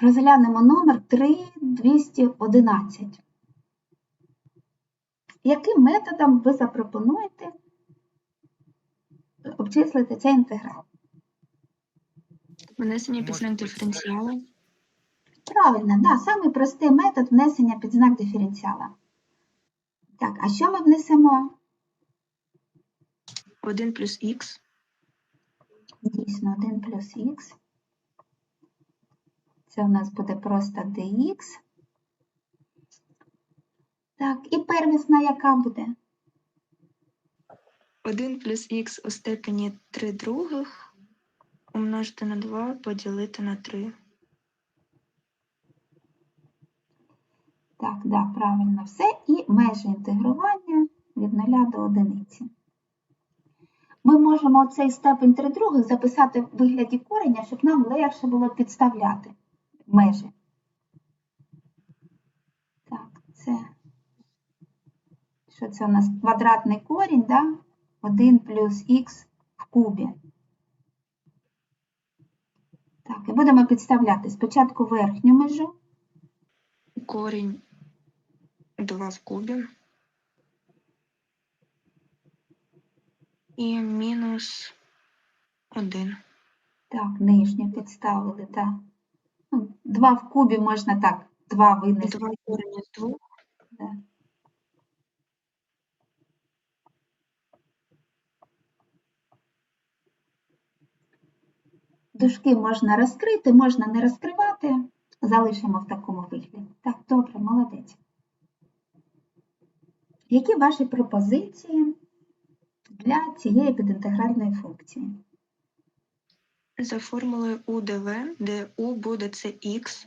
Розглянемо номер 3211. Яким методом ви запропонуєте обчислити цей інтеграл? Внесення під знак диференціалу. Правильно, да, самий простий метод внесення під знак диференціала. Так, а що ми внесемо? 1 плюс х. Дійсно, 1 плюс х. Це у нас буде просто dx. Так, і первісна яка буде? 1 плюс х у степені 3 других умножити на 2 поділити на 3. Так, да, правильно все. І межі інтегрування від 0 до 1. Ми можемо цей степень 3 других записати в вигляді кореня, щоб нам легше було підставляти межі. Так, це. Що це у нас? Квадратний корінь, да? 1 плюс х в кубі. Так, і будемо підставляти спочатку верхню межу. Корінь 2 в кубі. І мінус 1. Так, нижню підставили, так. Ну, 2 в кубі можна так, 2 винести. 2 корінь з 2. Да. Дужки можна розкрити, можна не розкривати. Залишимо в такому вигляді. Так, добре, молодець. Які ваші пропозиції для цієї підінтегральної функції? За формулою УДВ, де У буде це х,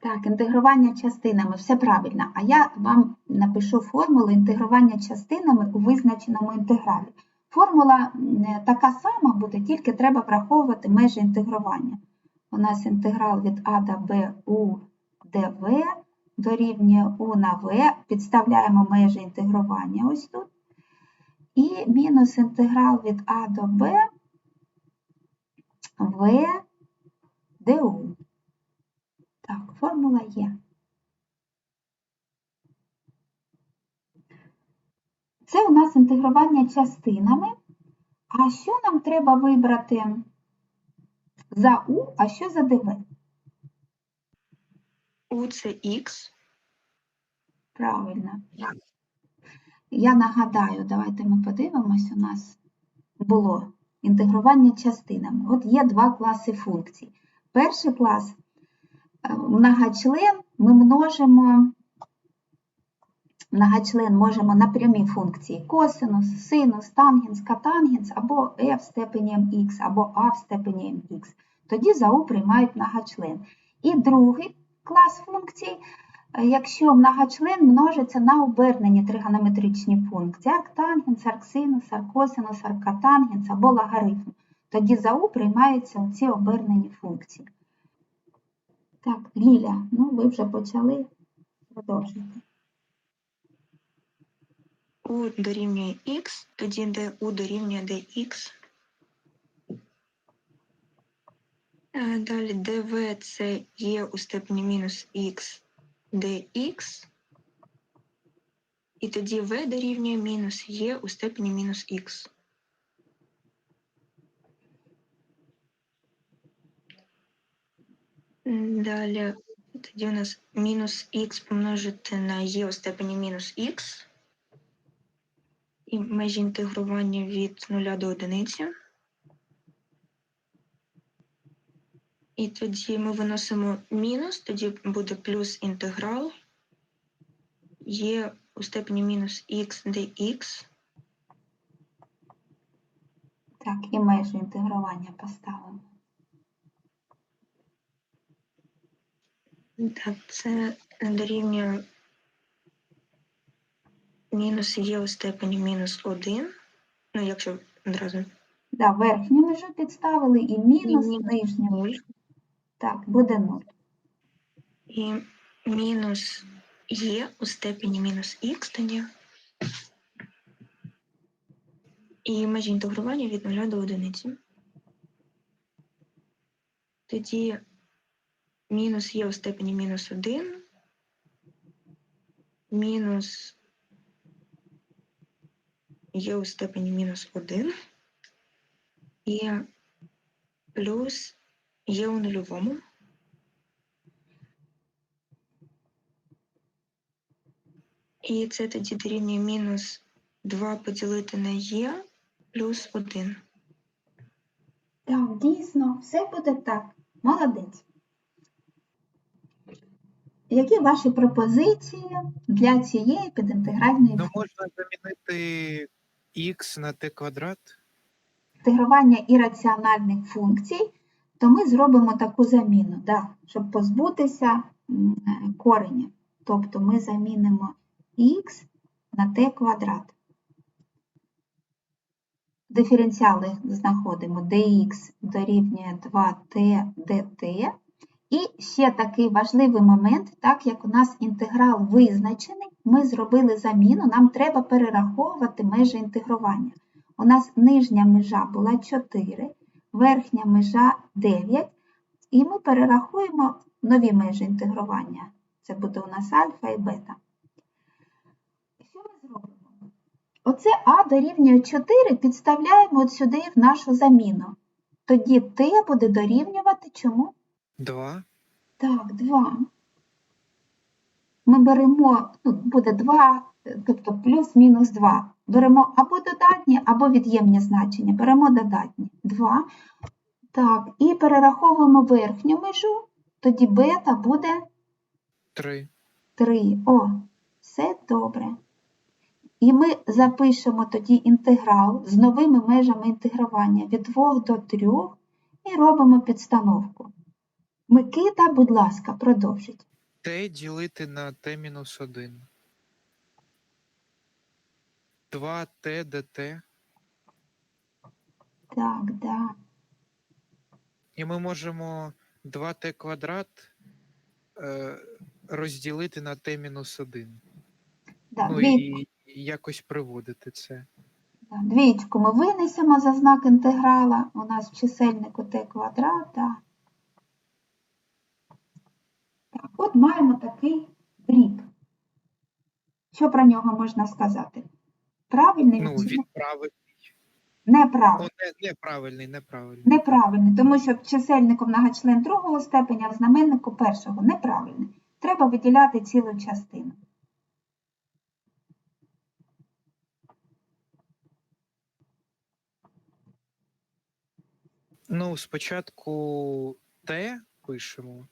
Так, інтегрування частинами, все правильно. А я вам напишу формулу інтегрування частинами у визначеному інтегралі. Формула така сама буде, тільки треба враховувати межі інтегрування. У нас інтеграл від А до Б у ДВ дорівнює У на В. Підставляємо межі інтегрування ось тут. І мінус інтеграл від А до Б В ДУ. Так, формула є. Це у нас інтегрування частинами. А що нам треба вибрати за У, а що за ДВ? У це х, Правильно. Я нагадаю, давайте ми подивимось, у нас було інтегрування частинами. От є два класи функцій. Перший клас е, многочлен ми множимо многочлен можемо на прямі функції косинус, синус, тангенс, катангенс або e в степені mx, або a в степені mx. Тоді за u приймають многочлен. І другий клас функцій, якщо многочлен множиться на обернені тригонометричні функції, арктангенс, арксинус, аркосинус, аркатангенс або логарифм. Тоді за u приймаються ці обернені функції. Так, Ліля, ну ви вже почали. Продовжуйте. У дорівнює х, тоді де У дорівнює dx. Е, Далі dv це є у степені мінус х dx. І тоді v дорівнює мінус є у степені мінус х. Далі тоді у нас мінус х помножити на є у степені мінус х. І межі інтегрування від 0 до 1. І тоді ми виносимо мінус, тоді буде плюс інтеграл є у степені мінус х dx. Так, і межі інтегрування поставимо. Так, це дорівнює мінус є у степені мінус 1. Ну, якщо одразу Да, верхню межу підставили і мінус мінус нижню. 0. Так, буде 0. І мінус є у степені мінус х тоді. І межі інтегрування від 0 до 1. Тоді мінус є у степені мінус 1, мінус є у степені мінус 1 і плюс є у нульовому. І це тоді дорівнює мінус 2 поділити на є плюс 1. Так, дійсно, все буде так. Молодець. Які ваші пропозиції для цієї підінтегральної Ну, можна замінити х на t квадрат. інтегрування ірраціональних функцій, то ми зробимо таку заміну, да, щоб позбутися е, кореня. Тобто ми замінимо х на t квадрат. Диференціали знаходимо dx дорівнює 2t dt. І ще такий важливий момент, так як у нас інтеграл визначений, ми зробили заміну, нам треба перераховувати межі інтегрування. У нас нижня межа була 4, верхня межа 9, і ми перерахуємо нові межі інтегрування. Це буде у нас альфа і бета. Що ми зробимо? Оце А дорівнює 4 підставляємо от сюди в нашу заміну. Тоді Т буде дорівнювати чому? 2. Так, 2. Ми беремо, ну, буде 2, тобто плюс-мінус 2. Беремо або додатні, або від'ємні значення. Беремо додатні 2. Так, і перераховуємо верхню межу, тоді бета буде 3. 3. О, все добре. І ми запишемо тоді інтеграл з новими межами інтегрування від 2 до 3 і робимо підстановку. Микита, будь ласка, продовжіть. t ділити на t мінус 1. 2t dt. Так, да. І ми можемо 2t квадрат е, розділити на t мінус 1. да. Ну і якось приводити це. да. Двічку ми винесемо за знак інтеграла. У нас в чисельнику t квадрат. Да. Так, от маємо такий дріб. Що про нього можна сказати? Правильний Ну. О, неправильний? не, неправильний, неправильний. Неправильний, тому що в чисельнику многочлен другого степеня, а в знаменнику першого. Неправильний. Треба виділяти цілу частину. Ну, спочатку t пишемо.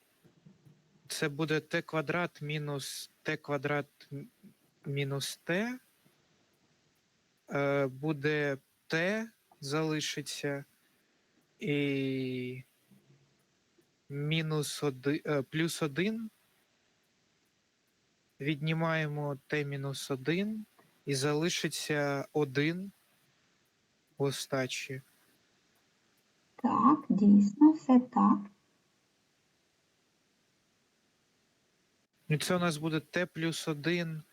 Це буде t квадрат мінус t квадрат мінус t. Е, буде t залишиться і мінус один, е, плюс 1. Віднімаємо t мінус 1 і залишиться 1 в остачі. Так, дійсно, все так. І це у нас буде t плюс 1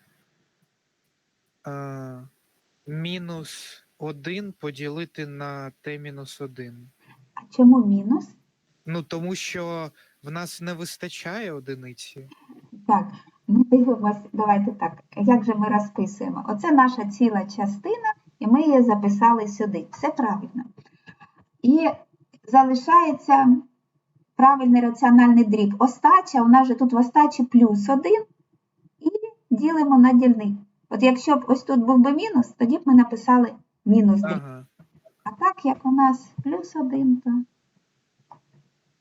а, мінус 1 поділити на t мінус 1. А чому мінус? Ну, тому що в нас не вистачає одиниці. Так, ми дивимося, давайте так, як же ми розписуємо? Оце наша ціла частина, і ми її записали сюди. Все правильно. І залишається правильний раціональний дріб. Остача, у нас же тут в остачі плюс 1, і ділимо на дільник. От якщо б ось тут був би мінус, тоді б ми написали мінус дріб. Ага. А так як у нас плюс 1, то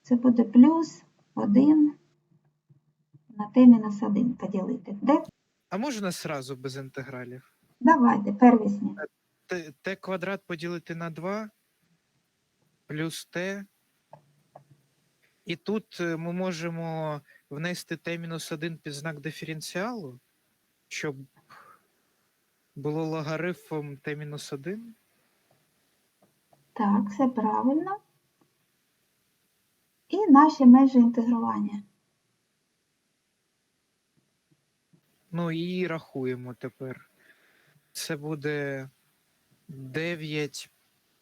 це буде плюс 1 на t мінус 1 поділити. Де? А можна сразу без інтегралів? Давайте, первісні. Т, t квадрат поділити на 2 плюс t. І тут е, ми можемо внести t мінус 1 під знак диференціалу, щоб було логарифмом t мінус 1. Так, все правильно. І наші межі інтегрування. Ну і рахуємо тепер. Це буде 9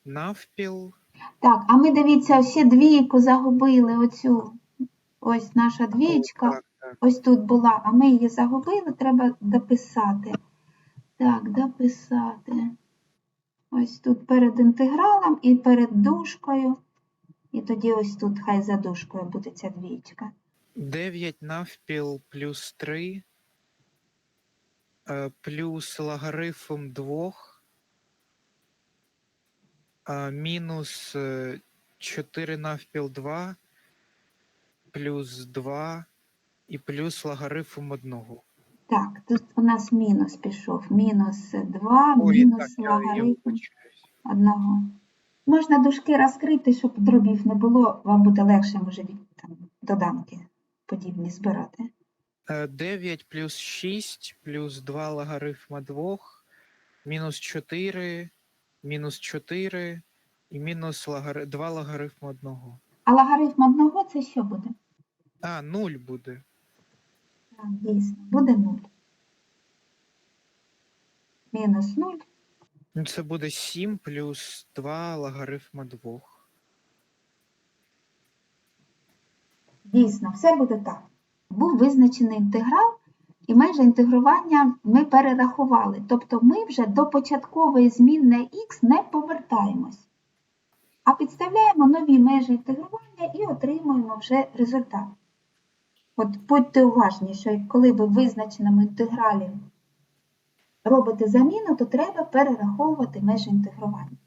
навпіл. Так, а ми дивіться, ще двійку загубили оцю. Ось наша двічка. Ось тут була, а ми її загубили, треба дописати. Так, дописати. Ось тут перед інтегралом і перед дужкою. І тоді ось тут хай за дужкою буде ця двічка. 9 навпіл плюс 3 е, плюс логарифм 2 е, мінус 4 навпіл 2 плюс 2 і плюс логарифм 1. Так, тут у нас мінус пішов. Мінус 2, Ой, так, мінус я, я логарифм вибачаюсь. одного. Можна дужки розкрити, щоб дробів не було. Вам буде легше, може, там, доданки подібні збирати. Е, 9 плюс 6 плюс 2 логарифма 2 мінус 4 мінус 4 і мінус логари... 2 логарифма 1. А логарифм одного це що буде? А, 0 буде. Так, дійсно, буде 0. Мінус 0. Ну, Це буде 7 плюс 2 логарифма 2. Дійсно, все буде так. Був визначений інтеграл, і межі інтегрування ми перерахували. Тобто ми вже до початкової змінної х не повертаємось, а підставляємо нові межі інтегрування і отримуємо вже результат. От будьте уважні, що коли ви визначеному інтегралі робите заміну, то треба перераховувати межі інтегрування.